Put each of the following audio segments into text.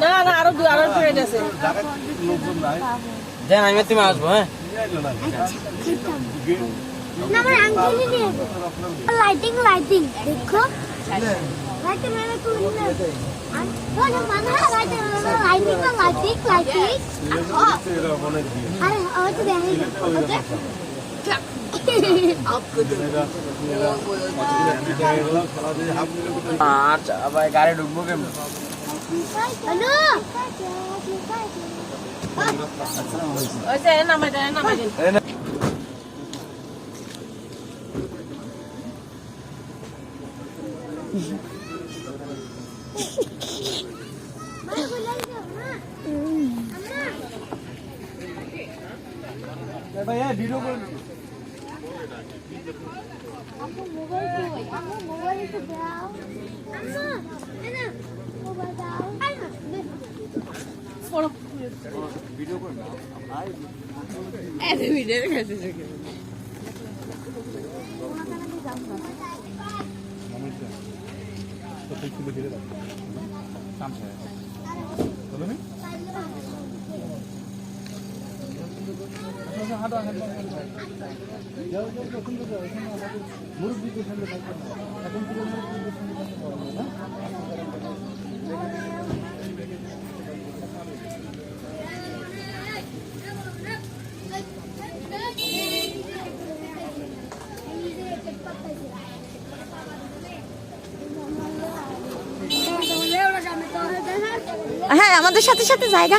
না না আরও আরও ট্রেন আছে দেন আমি তুমি আসব হ্যাঁ লাইটিং লাইটিং দেখো লাইটিং মানে মানে লাইটিং লাইটিং লাইটিং আরে হয়তো দেখি ওকে আচ্ছা ভাই গাড়ি ঢুকবো কেমন? হ্যালো? ওই যে নামাই দেন নামাই দেন ভাইয়া ভিডিও করে। আপু মোবাইল কই আপু মোবাইল একটু দাও আম্মা এনা মোবাইল দাও হ্যাঁ আমাদের সাথে সাথে জায়গা।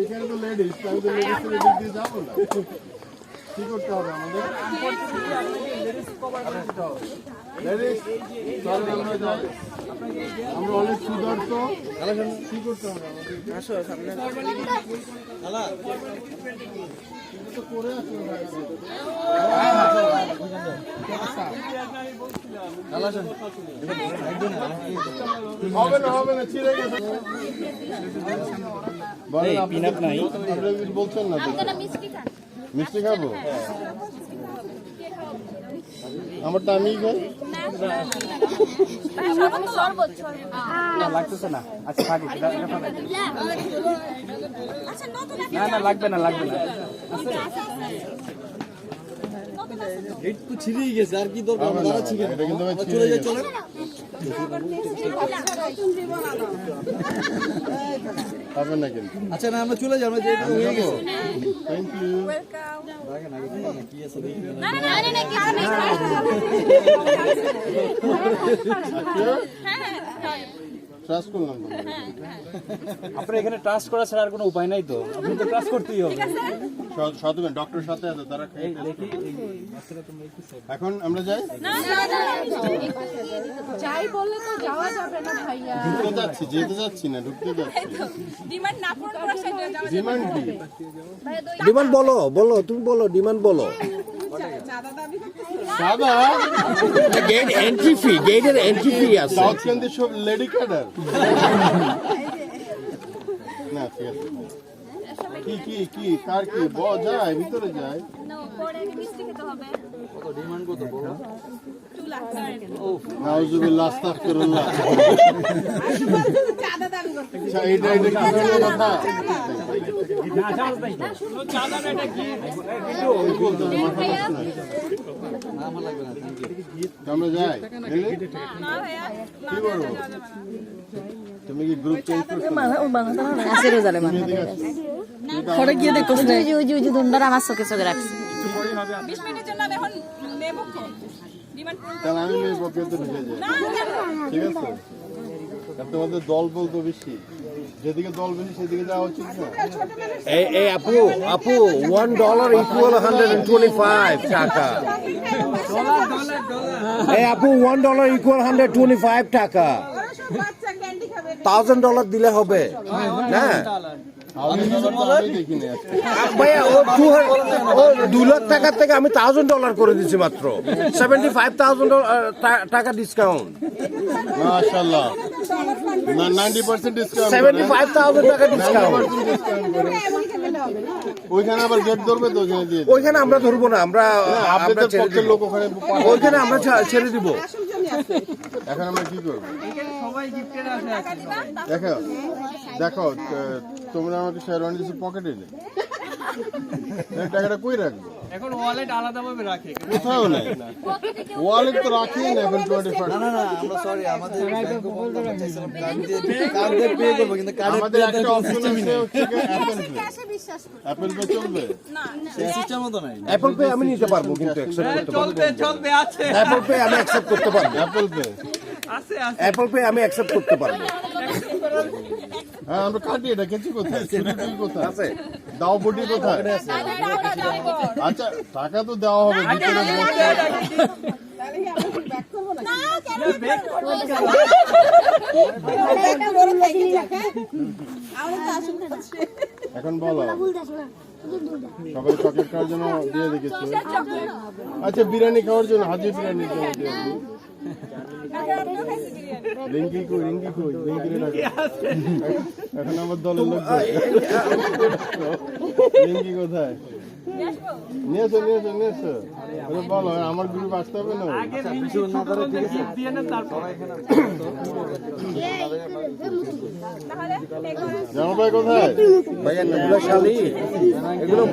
এখানে তো লেডিস আমি তো লেডিস লেডিস দিয়ে যাব করতে হবে। আমাদের আমরা অনেক সুদর্শ কি করতে হবে আসো সামনে তো হবে না হবে না ছিঁড়ে গেছে। বলেন আপনি বলছেন না? মিষ্টি খাব? আমার তো আমিই খাই। লাগতেছে না। আচ্ছা থাকি। না না লাগবে না লাগবে না। একটু ছিঁড়েই গেছে আর কি দরকার? হবে না, এটা না কিন্তু আচ্ছা না আমরা চলে আমরা যে থ্যাংক ইউ ট্রাস্ট করলাম। আপনার এখানে ট্রাস্ট করা ছাড়া আর কোনো উপায় নাই তো? আপনি তো ট্রাস্ট করতেই হবে। ডক্টর সাথে আছে তারা এখন আমরা যাই? যাই। বললে তো যাওয়া যাবে না ভাইয়া। ঢুকতে যাচ্ছি যেতে যাচ্ছি না ঢুকতে যাচ্ছি। ডিমান্ড না পূরণ করে যাওয়া ডিমান্ড কি? ডিমান্ড বলো বলো তুমি বলো ডিমান্ড বলো। দাদা গেট এন্ট্রি ফি গেটের এন্ট্রি ফি আছে। সাউথ কেন্দ্রের সব লেডি ক্যাডার না ঠিক আছে। কি কি কি কার কি? ব যায় ভিতরে যায়। আচ্ছা এটা এটা কথা? আমরা যাই। গেলে? কি করব তুমি কি গ্রুপ চেঞ্জ করছ? আছে রোজালে মানে। ঘরে গিয়ে দেখো উজু উজু উজু ধুন্ডার আমার চোখে চোখে রাখছে। তাহলে আমি মেয়ে পক্ষে তো ঢুকে যাই ঠিক আছে? তোমাদের দল বল তো বেশি। এই এই আপু আপু one dollar equal hundred and twenty five টাকা। এই আপু one dollar equal hundred twenty five টাকা। থাউজেন্ড ডলার দিলে হবে। হ্যাঁ ভাইয়া ও টু ও দু লাখ টাকার থেকে আমি থাউজেন্ড ডলার করে দিচ্ছি মাত্র। সেভেন্টি ফাইভ থাউজেন্ড টাকা ডিসকাউন্ট মাশাআল্লাহ। না 90% ডিসকাউন্ট সেভেন্টি ফাইভ থাউজেন্ড টাকা ডিসকাউন্ট ওইখানে আবার গেট ধরবে তো ওখানে দিয়ে ওইখানে আমরা ধরবো না আমরা আমরা আপনাদের পক্ষের লোক ওখানে ওইখানে আমরা ছেড়ে দিব। এখন আমরা কি করব? দেখো। দেখো তোমরা আমাকে শেয়ারওয়ানি দিচ্ছ পকেটে নেই। টাকাটা কই রাখব? এখন ওয়ালেট আলাদা রাখে কোথাও নেই। ওয়ালেট তো রাখি না এখন টোয়েন্টি ফাইভ আমাদের একটা অপশন আছে হচ্ছে পে চলবে? অ্যাপল পে আমি নিতে পারব কিন্তু অ্যাকসেপ্ট করতে পারব চলবে চলবে আছে। অ্যাপল পে আমি অ্যাকসেপ্ট করতে পারব। অ্যাপেল পে আছে আছে। অ্যাপল পে আমি অ্যাকসেপ্ট করতে পারব। হ্যাঁ আমরা কাটি এটা কেছি কোথায়? ছুটি কোথায়? আছে। দাও বটি কোথায়? আচ্ছা টাকা তো দেওয়া হবে ভিতরে এখন বলো। সবাই চকলেট খাওয়ার জন্য দিয়ে রেখেছো আচ্ছা বিরিয়ানি খাওয়ার জন্য হাজি বিরিয়ানির জন্য দিয়ে। রিঙ্কি কই রিঙ্কি কই রিঙ্কি রে ডাকো। এখন আমার দলের লোক রিঙ্কি কোথায়? নিয়ে এসো নিয়ে এসো নিয়ে এসো আরে বলো আমার গ্রুপ আসতে হবে না? জামা ভাই কোথায়? ভাইয়া শালি এগুলো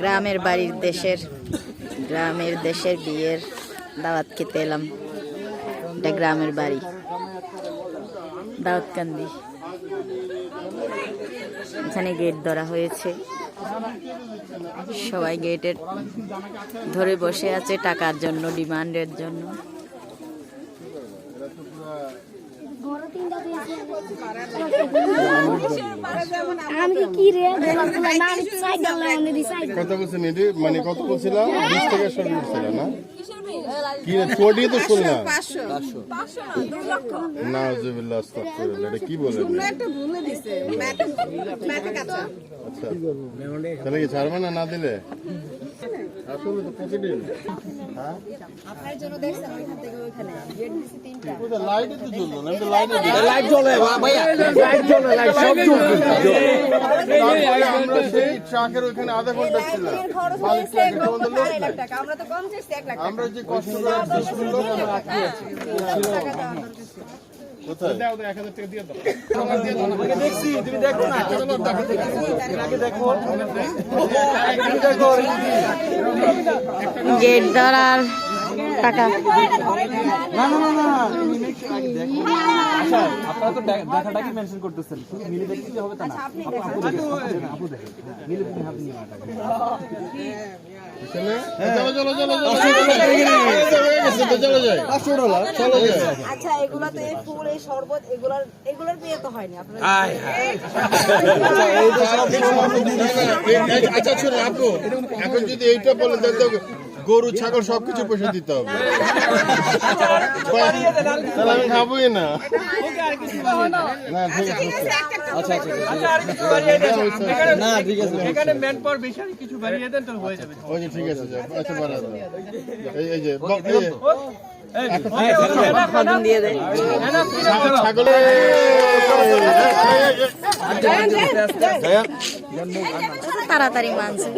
গ্রামের বাড়ির দেশের, গ্রামের দেশের বিয়ের দাওয়াত খেতে এলাম। এটা গ্রামের বাড়ি। দাওয়াতকান্দি। এখানে গেট ধরা হয়েছে। সবাই গেটের ধরে বসে আছে টাকার জন্য, ডিমান্ডের জন্য আমি কি রে না আমি সাইড গেলাম আমি সাইড কত বলছেন এটি মানে কত বলছিলাম? বিশ থেকে শুরু করছিলাম না? কি রে? চুয়াটি তো শুনলাম না। জুবিল্লাহ এটা কি বলেন আচ্ছা। তাহলে কি ছাড়বে না না দিলে? আসলে তো প্রতিদিন হ্যাঁ আপনার জন্য দেখছেন ওইখান থেকে ওইখানে তিনটা তো না লাইট জ্বলে লাইট জ্বলে লাইট সব জ্বলে আমরা যে কষ্ট করে দেখছি তুমি দেখো না? দেখো আগে দেখো। গেট ধরার টাকা আপনারা তো দে- দেখাটাকে মেনশন করতেছেন শুধু মিলে দেখতে হবে তা না আপু দেখেন, হ্যাঁ, মিলে তুমি হাতে নিয়ে টাকা চলো চলো চলো চলো হয়ে গেছে তো চলো যাই চলো যাই আচ্ছা এগুলো তো এই ফুল এই শরবত এগুলার এগুলার বিয়ে তো হয়নি আপনার আচ্ছা শুনে আপু এখন যদি এইটা বলেন তাহলে তো গরু ছাগল সবকিছু পয়সা দিতে হবে তাহলে আমি খাবোই না না ঠিক আছে আচ্ছা না ঠিক আছে এখানে ম্যান পাওয়ার বেশি কিছু বাড়িয়ে দেন তো হয়ে যাবে ওই ঠিক আছে আচ্ছা বাড়া এই এই যে ব- তাড়াতাড়ি মানছে।